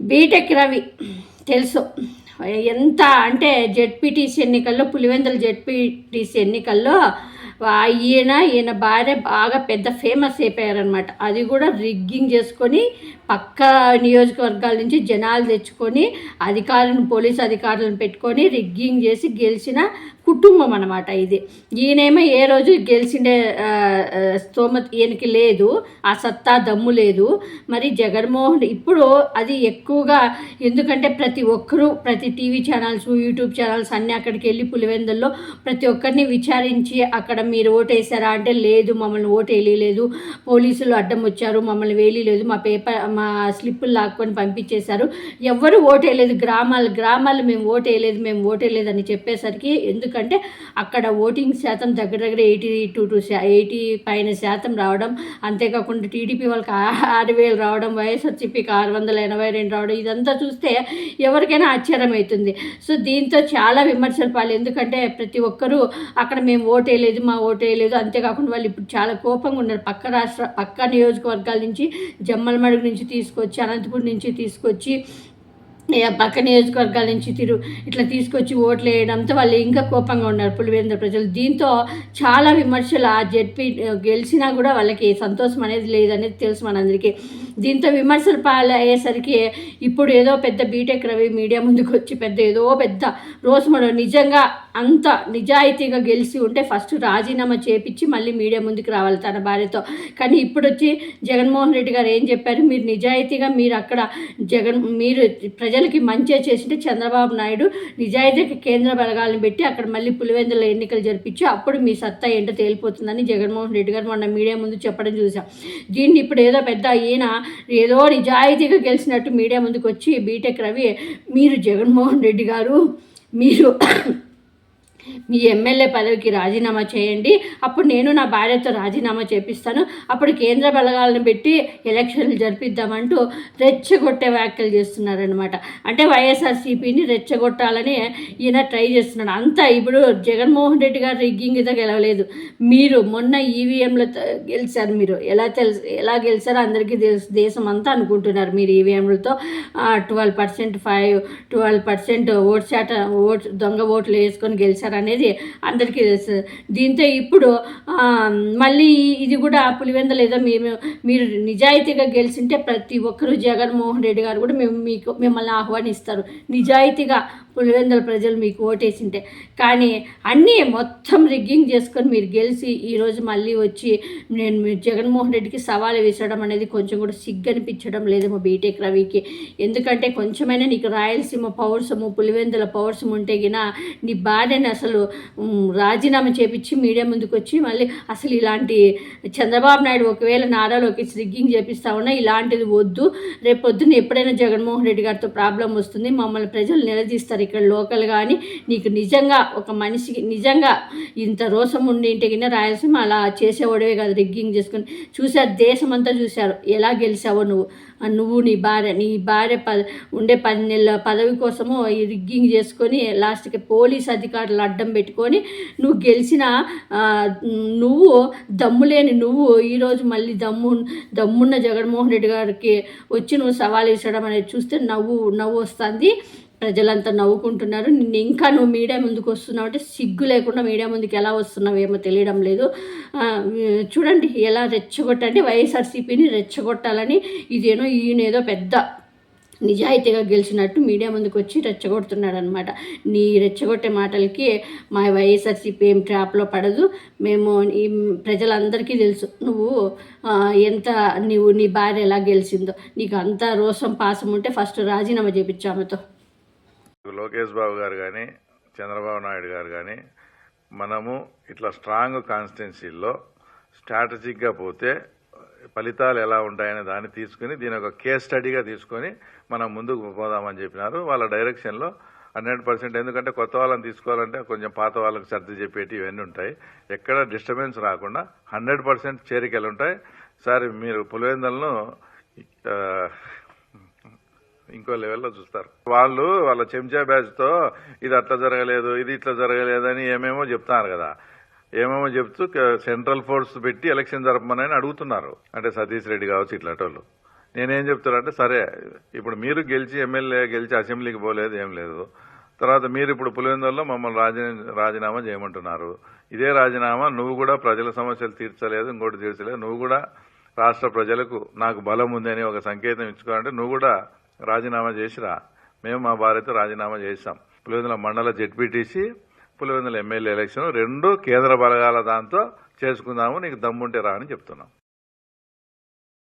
BTech Ravi తెలుసు. ఎంత అంటే జెడ్పీటీసీ ఎన్నికల్లో పులివెందుల జెడ్పీటీసీ ఎన్నికల్లో ఈయన ఈయన భార్య బాగా పెద్ద ఫేమస్ అయిపోయారనమాట అది కూడా రిగ్గింగ్ చేసుకొని పక్క నియోజకవర్గాల నుంచి జనాలు తెచ్చుకొని అధికారులను పోలీస్ అధికారులను పెట్టుకొని రిగ్గింగ్ చేసి గెలిచిన కుటుంబం అనమాట ఇది. ఈయనేమో ఏ రోజు గెలిచిండే ఆ, స్తోమత ఈయనకి లేదు ఆ సత్తా దమ్ము లేదు. మరి జగన్మోహన్ ఇప్పుడు అది ఎక్కువగా ఎందుకంటే ప్రతి ఒక్కరూ ప్రతి టీవీ ఛానల్స్ యూట్యూబ్ ఛానల్స్ అన్నీ అక్కడికి వెళ్ళి పులివెందుల్లో ప్రతి ఒక్కరిని విచారించి అక్కడ మీరు ఓటేసారా అంటే లేదు మమ్మల్ని ఓటు వేయలేదు పోలీసులు అడ్డం వచ్చారు మమ్మల్ని వేయలేదు మా పేపర్ మా స్లిప్పులు లాక్కొని పంపించేశారు. ఎవ్వరు ఓటేయలేదు వేయలేదు గ్రామాలు గ్రామాలు మేము ఓటేయలేదు వేయలేదు మేము ఓటేయలేదు అని చెప్పేసరికి ఎందుకంటే అక్కడ ఓటింగ్ శాతం దగ్గర దగ్గర ఎయిటీ టూ టూ ఎయిటీ పైన శాతం రావడం అంతేకాకుండా టీడీపీ వాళ్ళకి ఆరు వేలు రావడం వైఎస్ఆర్సీపీకి ఆరు వందల ఎనభై రెండు రావడం ఇదంతా చూస్తే ఎవరికైనా ఆశ్చర్యం అవుతుంది. సో దీంతో చాలా విమర్శలు పాలు ఎందుకంటే ప్రతి ఒక్కరూ అక్కడ మేము ఓటేయలేదు మా ఓటేయలేదు అంతేకాకుండా వాళ్ళు ఇప్పుడు చాలా కోపంగా ఉన్నారు. పక్క రాష్ట్ర పక్క నియోజకవర్గాల నుంచి జమ్మలమడుగు నుంచి తీసుకొచ్చి అనంతపురం నుంచి తీసుకొచ్చి పక్క నియోజకవర్గాల నుంచి తిరు ఇట్లా తీసుకొచ్చి ఓట్లు వేయడంతో వాళ్ళు ఇంకా కోపంగా ఉన్నారు పులివేంద్ర ప్రజలు. దీంతో చాలా విమర్శలు ఆ జెడ్పీ గెలిచినా కూడా వాళ్ళకి సంతోషం అనేది లేదనేది తెలుసు మనందరికీ. దీంతో విమర్శలు పాలయ్యేసరికి ఇప్పుడు ఏదో పెద్ద బీటెక్ రవి మీడియా ముందుకు వచ్చి పెద్ద ఏదో పెద్ద రోజు నిజంగా అంత నిజాయితీగా గెలిచి ఉంటే ఫస్ట్ రాజీనామా చేపించి మళ్ళీ మీడియా ముందుకు రావాలి తన భార్యతో. కానీ ఇప్పుడు వచ్చి జగన్మోహన్ రెడ్డి గారు ఏం చెప్పారు? మీరు నిజాయితీగా మీరు అక్కడ జగన్ మీరు ప్రజలకి మంచి చేసింటే చంద్రబాబు నాయుడు నిజాయితీగా కేంద్ర బలగాలను పెట్టి అక్కడ మళ్ళీ పులివెందుల ఎన్నికలు జరిపించి అప్పుడు మీ సత్తా ఏంటో తేలిపోతుందని జగన్మోహన్ రెడ్డి గారు మొన్న మీడియా ముందు చెప్పడం చూసాం దీన్ని ఇప్పుడు ఏదో పెద్ద ఈయన ఏదో నిజాయితీగా గెలిచినట్టు మీడియా ముందుకు వచ్చి బీటెక్ రవి మీరు జగన్మోహన్ రెడ్డి గారు మీరు మీ ఎమ్మెల్యే పదవికి రాజీనామా చేయండి. అప్పుడు నేను నా భార్యతో రాజీనామా చేపిస్తాను. అప్పుడు కేంద్ర బలగాలను పెట్టి ఎలక్షన్లు జరిపిద్దామంటూ రెచ్చగొట్టే వ్యాఖ్యలు చేస్తున్నారనమాట అంటే వైఎస్ఆర్సీపీని రెచ్చగొట్టాలని ఈయన ట్రై చేస్తున్నాడు. అంతా ఇప్పుడు జగన్మోహన్ రెడ్డి గారు రిగ్గింగ్ ఇదో గెలవలేదు. మీరు మొన్న ఈవీఎంలతో గెలిచారు మీరు. ఎలా తెలుసు ఎలా గెలిచారో అందరికీ తెలుసు. దేశం అంతా అనుకుంటున్నారు మీరు ఈవీఎంలతో. Twelve percent five twelve percent vote శాతం ఓట్ దొంగ ఓట్లు వేసుకొని గెలిచారు అనేది అందరికీ తెలుసు. దీంతో ఇప్పుడు మళ్ళీ ఇది కూడా పులివెందలు ఏదో మేము మీరు నిజాయితీగా గెలిచింటే ప్రతి ఒక్కరూ జగన్మోహన్ రెడ్డి గారు కూడా మేము మీకు మిమ్మల్ని ఆహ్వానిస్తారు. నిజాయితీగా పులివెందుల ప్రజలు మీకు ఓటేసింటే. కానీ అన్నీ మొత్తం రిగ్గింగ్ చేసుకొని మీరు గెలిచి ఈరోజు మళ్ళీ వచ్చి నేను జగన్మోహన్ రెడ్డికి సవాలు విసరడం అనేది కొంచెం కూడా సిగ్గు అనిపించడం లేదేమో బీటెక్ రవికి. ఎందుకంటే కొంచెమైనా నీకు రాయలసీమ పౌర్సము పులివెందుల పౌర్సము ఉంటే గిన నీ భార్యని అసలు రాజీనామా చేపించి మీడియా ముందుకు వచ్చి మళ్ళీ అసలు ఇలాంటి చంద్రబాబు నాయుడు ఒకవేళ నారాలోకి రిగ్గింగ్ చేపిస్తా ఉన్నా ఇలాంటిది వద్దు. రేపొద్దున ఎప్పుడైనా జగన్మోహన్ రెడ్డి గారితో ప్రాబ్లం వస్తుంది. మమ్మల్ని ప్రజలు నిలదీస్తారు. ఇక్కడ లోకల్ కానీ నీకు నిజంగా ఒక మనిషికి నిజంగా ఇంత రోసం ఉండి ఇంటి రాయలసీమ అలా చేసేవాడవే కాదు రిగ్గింగ్ చేసుకుని. చూశారు దేశం అంతా చూశారు. ఎలా గెలిచావో నువ్వు? నువ్వు నీ భార్య నీ భార్య పద ఉండే పది నెలల పదవి కోసము ఈ రిగ్గింగ్ చేసుకొని లాస్ట్కి పోలీస్ అధికారులు అడ్డం పెట్టుకొని నువ్వు గెలిచిన నువ్వు దమ్ము లేని నువ్వు ఈరోజు మళ్ళీ దమ్ము దమ్మున్న జగన్మోహన్ రెడ్డి గారికి వచ్చి నువ్వు సవాల్ వేసడం అనేది చూస్తే నవ్వు నవ్వు వస్తుంది. ప్రజలంతా నవ్వుకుంటున్నారు. నిన్ను ఇంకా నువ్వు మీడియా ముందుకు వస్తున్నావు అంటే సిగ్గు లేకుండా మీడియా ముందుకు ఎలా వస్తున్నావు ఏమో తెలియడం లేదు. చూడండి ఎలా రెచ్చగొట్టండి వైఎస్ఆర్సీపీని రెచ్చగొట్టాలని ఇదేనో ఈయనేదో పెద్ద నిజాయితీగా గెలిచినట్టు మీడియా ముందుకు వచ్చి రెచ్చగొడుతున్నాడు అనమాట నీ రెచ్చగొట్టే మాటలకి మా వైఎస్ఆర్సీపీ ఏం ట్రాప్లో పడదు. మేము ఈ ప్రజలందరికీ తెలుసు. నువ్వు ఎంత నువ్వు నీ భార్య ఎలా గెలిచిందో. నీకు అంత రోసం పాసం ఉంటే ఫస్ట్ రాజీనామా చేపించామతో ఆమెతో. లోకేష్ బాబు గారు కానీ చంద్రబాబు నాయుడు గారు కానీ మనము ఇట్లా స్ట్రాంగ్ కాన్స్టిట్యున్సీల్లో స్ట్రాటజిక్గా పోతే ఫలితాలు ఎలా ఉంటాయనే దాన్ని తీసుకుని దీని ఒక కేస్ స్టడీగా తీసుకొని మనం ముందుకు పోదామని చెప్పినారు. వాళ్ళ డైరెక్షన్లో హండ్రెడ్ పర్సెంట్. ఎందుకంటే కొత్త వాళ్ళని తీసుకోవాలంటే కొంచెం పాత వాళ్ళకి సర్ది చెప్పేటి ఇవన్నీ ఉంటాయి. ఎక్కడ డిస్టర్బెన్స్ రాకుండా హండ్రెడ్ పర్సెంట్ చేరికలు ఉంటాయి. సార్ మీరు పులివెందలను ఇంకో లెవెల్లో చూస్తారు. వాళ్ళు వాళ్ళ చెంచా బ్యాచ్తో ఇది అట్లా జరగలేదు ఇది ఇట్లా జరగలేదు అని ఏమేమో చెప్తున్నారు కదా. ఏమేమో చెప్తూ సెంట్రల్ ఫోర్స్ పెట్టి ఎలక్షన్ జరపమని అడుగుతున్నారు. అంటే సతీష్ రెడ్డి కావచ్చు ఇట్లాంటి నేనేం నేనేం చెప్తానంటే సరే ఇప్పుడు మీరు గెలిచి ఎమ్మెల్యే గెలిచి అసెంబ్లీకి పోలేదు ఏం లేదు. తర్వాత మీరు ఇప్పుడు పులివెందుల్లో మమ్మల్ని రాజీ రాజీనామా చేయమంటున్నారు. ఇదే రాజీనామా నువ్వు కూడా ప్రజల సమస్యలు తీర్చలేదు ఇంకోటి తీర్చలేదు. నువ్వు కూడా రాష్ట్ర ప్రజలకు నాకు బలం ఉంది అని ఒక సంకేతం ఇచ్చుకోవాలంటే నువ్వు కూడా రాజీనామా చేసిరా? మేము మా భార్యతో రాజీనామా చేశాం. పులివెందుల మండల జెడ్పీటీసీ పులివెందుల ఎమ్మెల్యే ఎలక్షన్ రెండు కేంద్ర బలగాల దాంతో చేసుకుందాము నీకు దమ్ముంటే రా అని చెప్తున్నాం.